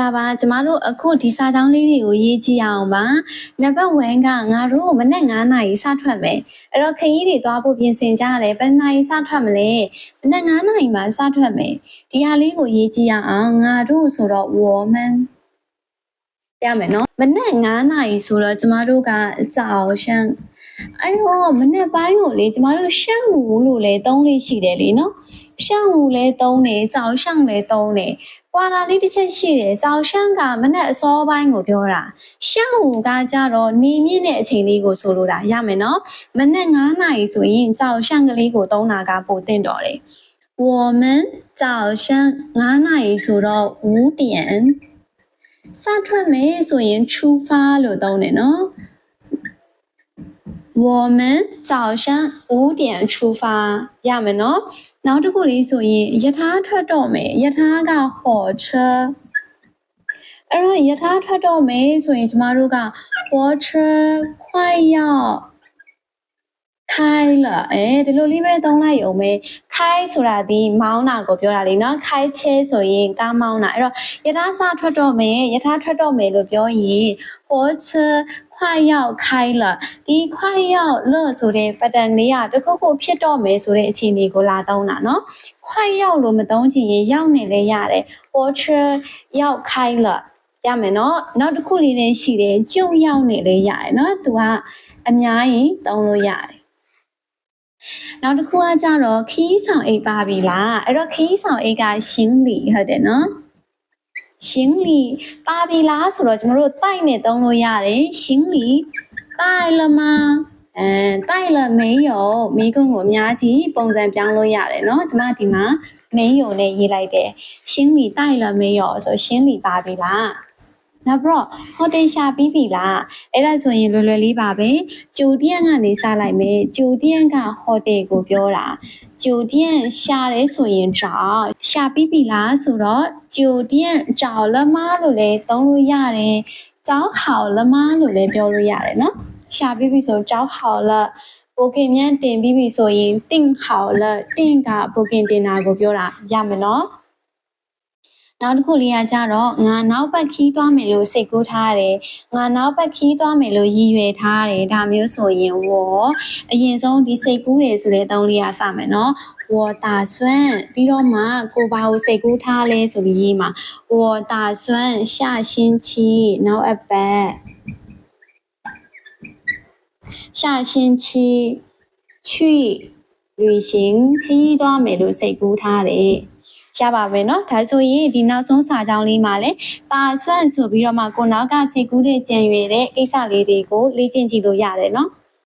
လာပါကျမတို့အခုဒီစာကြောင်းလေးတွေကိုရေးကြည့်အောင်ပါနံပါတ်1ကငါတို့မနေ့9နာရီစထွက်မယ်အဲ့တော့ခရီးတွေသွားဖို့ပြင်ဆင်ကြရတယ်ဘယ်နာရီစထွက်မလဲမနေ့9နာရီမှာစထွက်မယ်ဒီဟာလေးကိုရေးကြည့်ရအောင်ငါတို့ဆိုတော့ woman ရမယ်နော်မနေ့9နာရီဆိုတော့ကျမတို့ကကြောင်ရှမ်းအဲ့တော့မနေ့ပိုင်းကိုလေကျမတို့ရှမ်းဟူလို့လေသုံးလေးရှိတယ်လीနော်ရှမ်းဟူလဲသုံးတယ်ကြောင်ရှမ်းလဲသုံးတယ် ကွာတာလေးတစ်ချက်ရှိတယ်။ကြောင်ရှန့်ကမနဲ့အစောပိုင်းကိုပြောတာ။ရှန့်ဟူကကြတော့နေမြင့်တဲ့အချိန်လေးကိုဆိုလိုတာရမယ်နော်။မနဲ့9နာရီဆိုရင်ကြောင်ရှန့်ကလေးကိုသုံးတာကပိုတင်တော်တယ်။我们早上9နာရီဆိုတော့5点စထွက်မယ်ဆိုရင်出发လို့သုံးတယ်နော်။ 我们早上五点出发，亚门哦。然后这个里所以一他特到没，一他个火车。然后一他特到没，所以咱们如个火车快要 开了အဲဒီလိုလေးပဲသုံးလိုက်အောင်ပဲခိုင်းဆိုတာဒီမောင်းတာကိုပြောတာလေနော်ခိုင်းချဲဆိုရင်ကားမောင်းတာအဲ့တော့ယထာစထွက်တော့မယ်ယထာထွက်တော့မယ်လို့ပြောရင်火车快要开了ဒီ快要了ဆိုတဲ့ပတ်တန်လေးကတစ်ခုခုဖြစ်တော့မယ်ဆိုတဲ့အခြေအနေကိုလာသုံးတာနော်快要လို့မသုံးချင်ရင်ရောက်နေလဲရတယ်火车要开了ရမယ်နော်နောက်တစ်ခုလေးလည်းရှိတယ်ကြုံရောက်နေလဲရတယ်နော်သူကအများကြီးသုံးလို့ရတယ် ် နောက်တစ်ခုကကြတော့ခီးဆောင်အိတ်ပါပြီလားအဲ့တော့ခီးဆောင်အိတ်ကရှင်းလီဟုတ်တယ်နော်ရှင်းလီပါပြီလားဆိုတော့ကျွန်တော်တို့တိုက်နဲ့သုံးလို့ရတယ်ရှင်းလီတိုက်了吗အဲတိုက်了没有မိကုန်းကိုအများကြီးပုံစံပြောင်းလို့ရတယ်เนาะကျွန်မဒီမှာ没有နဲ့ရေးလိုက်တယ်ရှင်းလီတိုက်了没有ဆိုရှင်းလီပါပြီလား နောက်ပြီးတော့ဟိုတယ်ရှာပြီးပြီလားအဲ့ဒါဆိုရင်လွယ်လွယ်လေးပါပဲဂျူတီယန်ကနေစလိုက်မယ်ဂျူတီယန်ကဟိုတယ်ကိုပြောတာဂျူတီယန်ရှာတယ်ဆိုရင်ကြောက်ရှာပြီးပြီလားဆိုတော့ဂျူတီယန်ကြောက်လမလို့လည်းသုံးလို့ရတယ်ကြောက်ဟောက်လမလို့လည်းပြောလို့ရတယ်နော်ရှာပြီးပြီဆိုကြောက်ဟောက်လပိုကင်မြန်တင်ပြီးပြီဆိုရင်တင့်ဟောက်လတင့်ကပိုကင်တင်တာကိုပြောတာရမယ်နော် နောက်တစ်ခုလေးကကြတော့ငါနောက်ပတ်ခီးသွားမယ်လို့စိတ်ကူးထားတယ်ငါနောက်ပတ်ခီးသွားမယ်လို့ရည်ရွယ်ထားတယ်ဒါမျိုးဆိုရင်ဝအရင်ဆုံးဒီစိတ်ကူးတယ်ဆိုတဲ့အသုံးလေးကစမယ်နော်ဝတာဆွမ်းပြီးတော့မှကိုဘာကိုစိတ်ကူးထားလဲဆိုပြီးရေးမှာဝတာဆွမ်း下星期နောက်အပတ်下星期去旅行ခရီးသွားမယ်လို့စိတ်ကူးထားတယ် ရပါပဲเนาะဒါဆိုရင်ဒီနောက်ဆုံးစာကြောင်းလေးမှာလည်းတာဆွန့်ဆိုပြီးတော့မှကိုနောက်ကစိတ်ကူးတဲ့ကြံရွယ်တဲ့ကိစ္စလေးတွေကိုလေ့ကျင့်ကြည့်လို့ရတယ်เนาะ